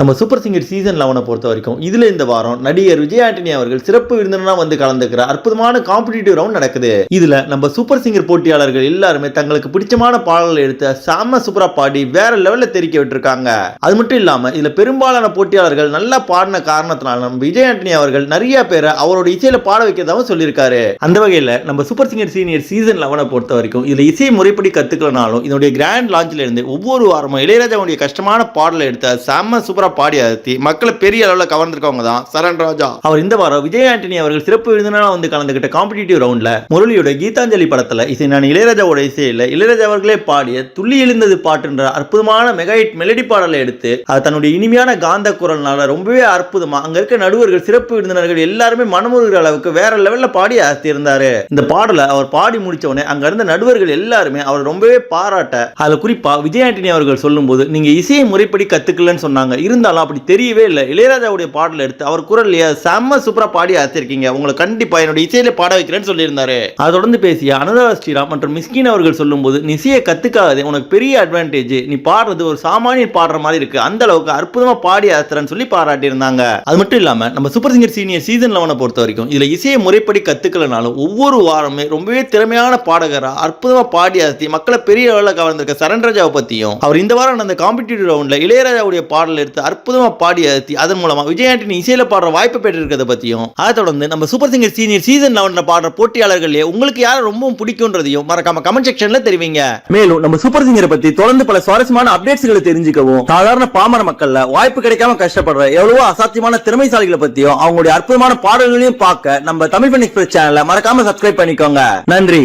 நம்ம super singer season லெவனை பொறுத்த வரைக்கும் இதுல இந்த வாரம் நடிகர் விஜய் ஆண்டனி அவர்கள் சிறப்பு விருந்தினரா வந்து கலந்துக்கிற அற்புதமான காம்படிட்டிவ் ரவுண்ட் நடக்குது. இதில் நம்ம சூப்பர் சிங்கர் போட்டியாளர்கள் எல்லாருமே தங்களுக்கு பிடிச்சமான பாடல்கள் எடுத்து செம்ம சூப்பரா பாடி வேற லெவலில் தெரிக்க விட்டுருக்காங்க. அது மட்டும் இல்லாமல் இதில் பெரும்பாலான போட்டியாளர்கள் நல்லா பாடின காரணத்தினால நம்ம விஜய் ஆண்டனி அவர்கள் நிறைய பேரை அவரோட இசையில பாட வைக்கிறதாவும் சொல்லியிருக்காரு. அந்த வகையில் நம்ம சூப்பர் சிங்கர் சீனியர் சீசன் லெவனை பொறுத்த வரைக்கும் இதில் இசை முறைப்படி கற்றுக்கலனாலும் இதனுடைய கிராண்ட் லான்ச்ல இருந்து ஒவ்வொரு வாரமும் இளையராஜாவுடைய கஷ்டமான பாடலை எடுத்த செம்ம சூப்பராக பாடி அழுத்தி மக்களை பெரிய அளவில் கவர்ந்திருக்கவங்க தான் சரண் ராஜா. அவர் இந்த வாரம் விஜய் ஆண்டனி அவர்கள் சிறப்பு விருந்தினராக வந்து கலந்துகிட்ட காம்படிட்டிவ் ரவுண்டில் முரளியோட கீதாஞ்சலி படத்தில் இசை நான் இளையராஜாவோட இசையில் இளையராஜா அவர்களே பாடிய துள்ளி எழுந்தது பாட்டுன்ற அற்புதமான மெகாஹிட் மெலடி பாடலை எடுத்து அது தன்னுடைய இனிமையான காந்த குரல்னால ரொம்பவே அற்புதமாக அங்கே இருக்க நடுவர்கள் சிறப்பு விருந்தினர்கள் எல்லாருமே மனமுருகிற அளவுக்கு வேற லெவலில் பாடி அசத்தி இந்த பாடலை அவர் பாடி முடித்தவொடனே அங்கே இருந்த நடுவர்கள் எல்லாருமே அவர் ரொம்பவே பாராட்ட அதில் குறிப்பாக விஜய் ஆண்டனி அவர்கள் சொல்லும்போது நீங்கள் இசையை முறைப்படி கற்றுக்கலன்னு சொன்னாங்க இருந்தாலும் அப்படி தெரியவே இல்லை. இளையராஜாவுடைய பாடல் எடுத்து அவர் குரல் செம்ம சூப்பரா பாடி அசத்திருக்கீங்க உங்களை கண்டிப்பா என்னோட இசையில பாட வைக்கிறேன்னு சொல்லியிருந்தாரு. அதை தொடர்ந்து பேசிய அனுராதா ஸ்ரீராம் மற்றும் மிஸ்கின் அவர்கள் சொல்லும்போது நீ இசையை கத்துக்காதே உனக்கு பெரிய அட்வான்டேஜ் நீ பாடுறது ஒரு சாமானியர் பாடுற மாதிரி இருக்கு. அந்த அளவுக்கு அற்புதமா பாடி அசத்துறன்னு சொல்லி பாராட்டியிருந்தாங்க. அது மட்டும் இல்லாம நம்ம சூப்பர் சிங்கர் சீனியர் சீசன் லெவனை பொறுத்த வரைக்கும் இதுல இசையை முறைப்படி கத்துக்கலனாலும் ஒவ்வொரு வாரமே ரொம்பவே திறமையான பாடகரா அற்புதமா பாடி அசத்தி மக்களை பெரிய அளவில் கவர்ந்திருக்க சரண்ராஜாவை பத்தியும் அவர் இந்த வாரம் அந்த காம்படிட்டிவ் ரவுண்ட்ல இளையராஜாவுடைய பாடல் எடுத்து அற்புதமா பாடி அசத்தி அதன் மூலமா விஜய் ஆண்டனி இசையில பாடுற வாய்ப்பு பெற்றிருக்கிறத பத்தியும் அதை தொடர்ந்து நம்ம சூப்பர் சிங்கர் சீனியர் சீசன் லெவன்ல பாடுற போட்டியாளர்களே உங்களுக்கு யாரை ரொம்பவும் பிடிக்கும்ன்றதையும் மறக்காம கமெண்ட் செக்ஷன்ல தெரிவிங்க. மேலும் நம்ம சூப்பர் சிங்கரை பத்தி தொடர்ந்து பல சுவாரஸ்யமான அப்டேட்ஸ்களை தெரிஞ்சுக்கவும் சாதாரண பாமர மக்கள்ல வாய்ப்பு கிடைக்காம கஷ்டப்படுற எவ்வளவோ அசாத்தியமான திறமைசாலிகளை பத்தியும் அவங்களுடைய அற்புதமான பாடல்களையும் பார்க்க நம்ம தமிழ் பண்ணி எக்ஸ்பிரஸ் சேனலை மறக்காம சப்ஸ்கிரைப் பண்ணிக்கோங்க. நன்றி.